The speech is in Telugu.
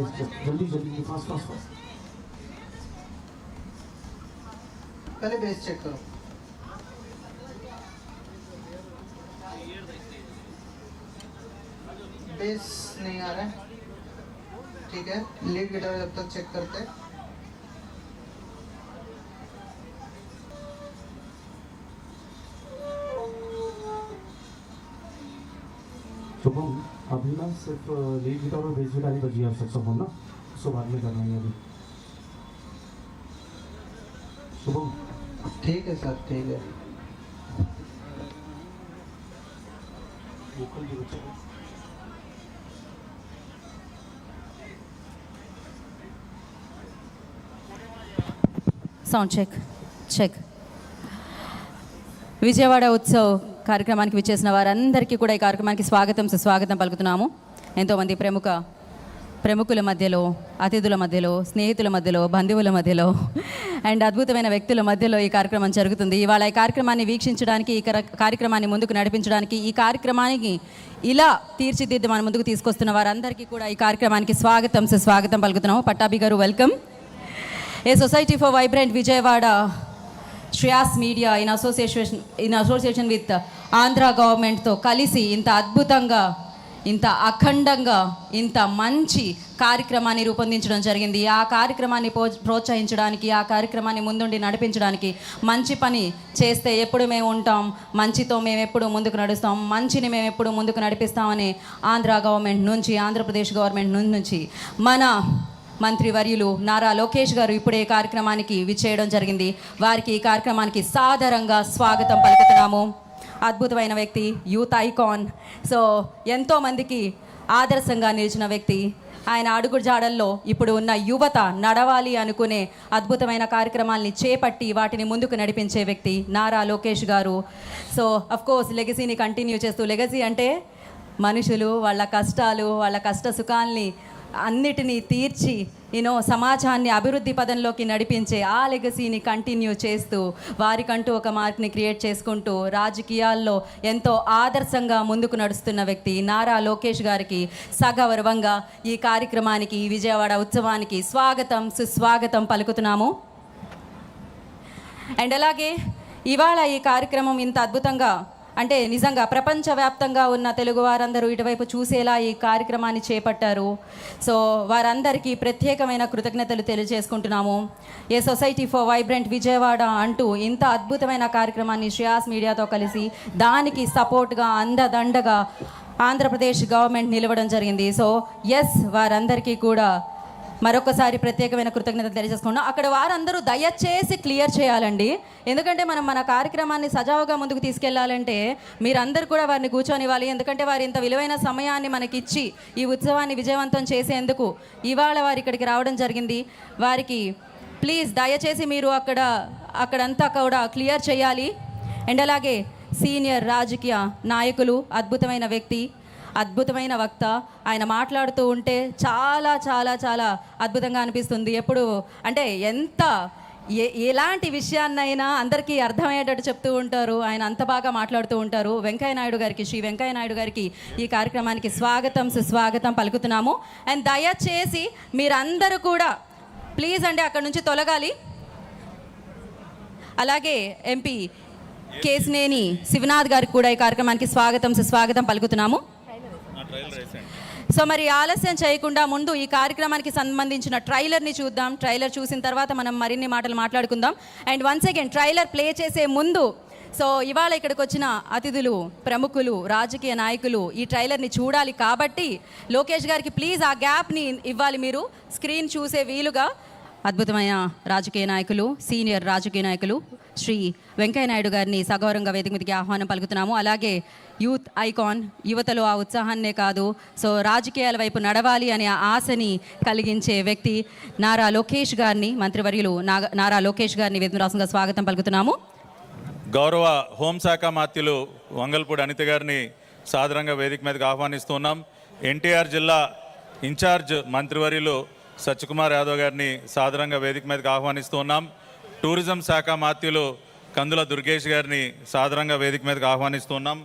जल्दी जल्दी फास्ट फास्ट फास्ट पहले बेस चेक करो। बेस नहीं आ रहा है। ठीक है लीड गिटार जब तक चेक करते हैं। शुभम अभी ना सिर्फ लीड गिटार और बेस गिटार ही बजी है सैक्सोफोन ना उसको बाद में करना है अभी शुभम ठीक है सर ठीक है वोकल की बच्चे को sound check check Vijayawada Utsav కార్యక్రమానికి విచ్చేసిన వారందరికీ కూడా ఈ కార్యక్రమానికి స్వాగతం సుస్వాగతం పలుకుతున్నాము. ఎంతోమంది ప్రముఖ ప్రముఖుల మధ్యలో అతిథుల మధ్యలో స్నేహితుల మధ్యలో బంధువుల మధ్యలో అండ్ అద్భుతమైన వ్యక్తుల మధ్యలో ఈ కార్యక్రమం జరుగుతుంది. ఇవాళ ఈ కార్యక్రమాన్ని వీక్షించడానికి ఈ కార్యక్రమాన్ని ముందుకు నడిపించడానికి ఈ కార్యక్రమానికి ఇలా తీర్చిదిద్ది మన ముందుకు తీసుకొస్తున్న వారందరికీ కూడా ఈ కార్యక్రమానికి స్వాగతం సుస్వాగతం పలుకుతున్నాము. Pattabhi garu welcome a society for vibrant Vijayawada Shreyas media in association in association with Andhra గవర్నమెంట్తో కలిసి ఇంత అద్భుతంగా ఇంత అఖండంగా ఇంత మంచి కార్యక్రమాన్ని రూపొందించడం జరిగింది. ఆ కార్యక్రమాన్ని ప్రో ప్రోత్సహించడానికి ఆ కార్యక్రమాన్ని ముందుండి నడిపించడానికి మంచి పని చేస్తే ఎప్పుడు మేము ఉంటాం మంచితో మేము ఎప్పుడు ముందుకు నడుస్తాం మంచిని మేము ఎప్పుడు ముందుకు నడిపిస్తామని ఆంధ్ర గవర్నమెంట్ నుంచి ఆంధ్రప్రదేశ్ గవర్నమెంట్ నుంచి మన మంత్రివర్యులు నారా లోకేష్ గారు ఇప్పుడే కార్యక్రమానికి విచ్చేయడం జరిగింది. వారికి ఈ కార్యక్రమానికి సాదరంగా స్వాగతం పలుకుతున్నాము. అద్భుతమైన వ్యక్తి యూత్ ఐకాన్. సో ఎంతో మందికి ఆదర్శంగా నిలిచిన వ్యక్తి. ఆయన అడుగు జాడల్లో ఇప్పుడు ఉన్న యువత నడవాలి అనుకునే అద్భుతమైన కార్యక్రమాల్ని చేపట్టి వాటిని ముందుకు నడిపించే వ్యక్తి Nara Lokesh garu. So of course లెగసీని continue చేస్తూ లెగసీ అంటే మనుషులు వాళ్ళ కష్టాలు వాళ్ళ కష్ట సుఖాల్ని అన్నిటినీ తీర్చి యూనో సమాజాన్ని అభివృద్ధి పదంలోకి నడిపించే ఆ లెగసీని కంటిన్యూ చేస్తూ వారికంటూ ఒక మార్క్ని క్రియేట్ చేసుకుంటూ రాజకీయాల్లో ఎంతో ఆదర్శంగా ముందుకు నడుస్తున్న వ్యక్తి నారా లోకేష్ గారికి సగౌరవంగా ఈ కార్యక్రమానికి ఈ విజయవాడ ఉత్సవానికి స్వాగతం సుస్వాగతం పలుకుతున్నాము. అండ్ అలాగే ఇవాళ ఈ కార్యక్రమం ఇంత అద్భుతంగా అంటే నిజంగా ప్రపంచవ్యాప్తంగా ఉన్న తెలుగు వారందరూ ఇటువైపు చూసేలా ఈ కార్యక్రమాన్ని చేపట్టారు. సో వారందరికీ ప్రత్యేకమైన కృతజ్ఞతలు తెలియజేసుకుంటున్నాము. A society for vibrant Vijayawada అంటూ ఇంత అద్భుతమైన కార్యక్రమాన్ని శ్రేయాస్ మీడియాతో కలిసి దానికి సపోర్ట్గా అందదండగా ఆంధ్రప్రదేశ్ గవర్నమెంట్ నిలవడం జరిగింది. సో ఎస్ వారందరికీ కూడా మరొకసారి ప్రత్యేకమైన కృతజ్ఞతలు తెలియజేసుకున్నాం అక్కడ వారందరూ దయచేసి క్లియర్ చేయాలండి. ఎందుకంటే మనం మన కార్యక్రమాన్ని సజావుగా ముందుకు తీసుకెళ్ళాలంటే మీరందరూ కూడా వారిని కూర్చొనివ్వాలి. ఎందుకంటే వారు ఇంత విలువైన సమయాన్ని మనకి ఇచ్చి ఈ ఉత్సవాన్ని విజయవంతం చేసేందుకు ఇవాళ వారు ఇక్కడికి రావడం జరిగింది. వారికి ప్లీజ్ దయచేసి మీరు అక్కడ అక్కడంతా కూడా క్లియర్ చేయాలి. అండ్ అలాగే సీనియర్ రాజకీయ నాయకులు అద్భుతమైన వ్యక్తి అద్భుతమైన వక్త. ఆయన మాట్లాడుతూ ఉంటే చాలా చాలా చాలా అద్భుతంగా అనిపిస్తుంది. ఎప్పుడు? అంటే ఎంత ఏ ఎలాంటి విషయాన్నైనా అందరికీ అర్థమయ్యేటట్టు చెప్తూ ఉంటారు. ఆయన అంత బాగా మాట్లాడుతూ ఉంటారు. వెంకయ్య నాయుడు గారికి శ్రీ వెంకయ్య నాయుడు గారికి ఈ కార్యక్రమానికి స్వాగతం సుస్వాగతం పలుకుతున్నాము. అండ్ దయచేసి మీరందరూ కూడా ప్లీజ్ అండి అక్కడ నుంచి తొలగాలి. అలాగే ఎంపీ కేసినేని శివనాథ్ గారికి కూడా ఈ కార్యక్రమానికి స్వాగతం సుస్వాగతం పలుకుతున్నాము. సో మరి ఆలస్యం చేయకుండా ముందు ఈ కార్యక్రమానికి సంబంధించిన ట్రైలర్ని చూద్దాం. ట్రైలర్ చూసిన తర్వాత మనం మరిన్ని మాటలు మాట్లాడుకుందాం. And once again trailer play చేసే ముందు సో ఇవాళ ఇక్కడికి వచ్చిన అతిథులు ప్రముఖులు రాజకీయ నాయకులు ఈ ట్రైలర్ని చూడాలి కాబట్టి లోకేష్ గారికి ప్లీజ్ ఆ గ్యాప్ని ఇవ్వాలి మీరు. స్క్రీన్ చూసే వీలుగా అద్భుతమైన రాజకీయ నాయకులు సీనియర్ రాజకీయ నాయకులు శ్రీ వెంకయ్య నాయుడు గారిని సగౌరవంగా వేదిక మీదకి ఆహ్వానం పలుకుతున్నాము. అలాగే యూత్ ఐకాన్ యువతలో ఆ ఉత్సాహాన్నే కాదు సో రాజకీయాల వైపు నడవాలి అనే ఆశని కలిగించే వ్యక్తి నారా లోకేష్ గారిని మంత్రివర్యులు నాగ- నారా లోకేష్ గారిని వేదిక స్వాగతం పలుకుతున్నాము. గౌరవ హోంశాఖ మాత్యులు వంగల్పూడి అనిత గారిని సాధారణంగా వేదిక మీదకి ఆహ్వానిస్తున్నాం. ఎన్టీఆర్ జిల్లా ఇన్ఛార్జ్ మంత్రివర్యులు సత్యకుమార్ యాదవ్ గారిని సాధారణంగా వేదిక మీదకి ఆహ్వానిస్తున్నాం. టూరిజం శాఖ మాత్యులు కందుల దుర్గేష్ గారిని సాధారణంగా వేదిక మీదకి ఆహ్వానిస్తున్నాం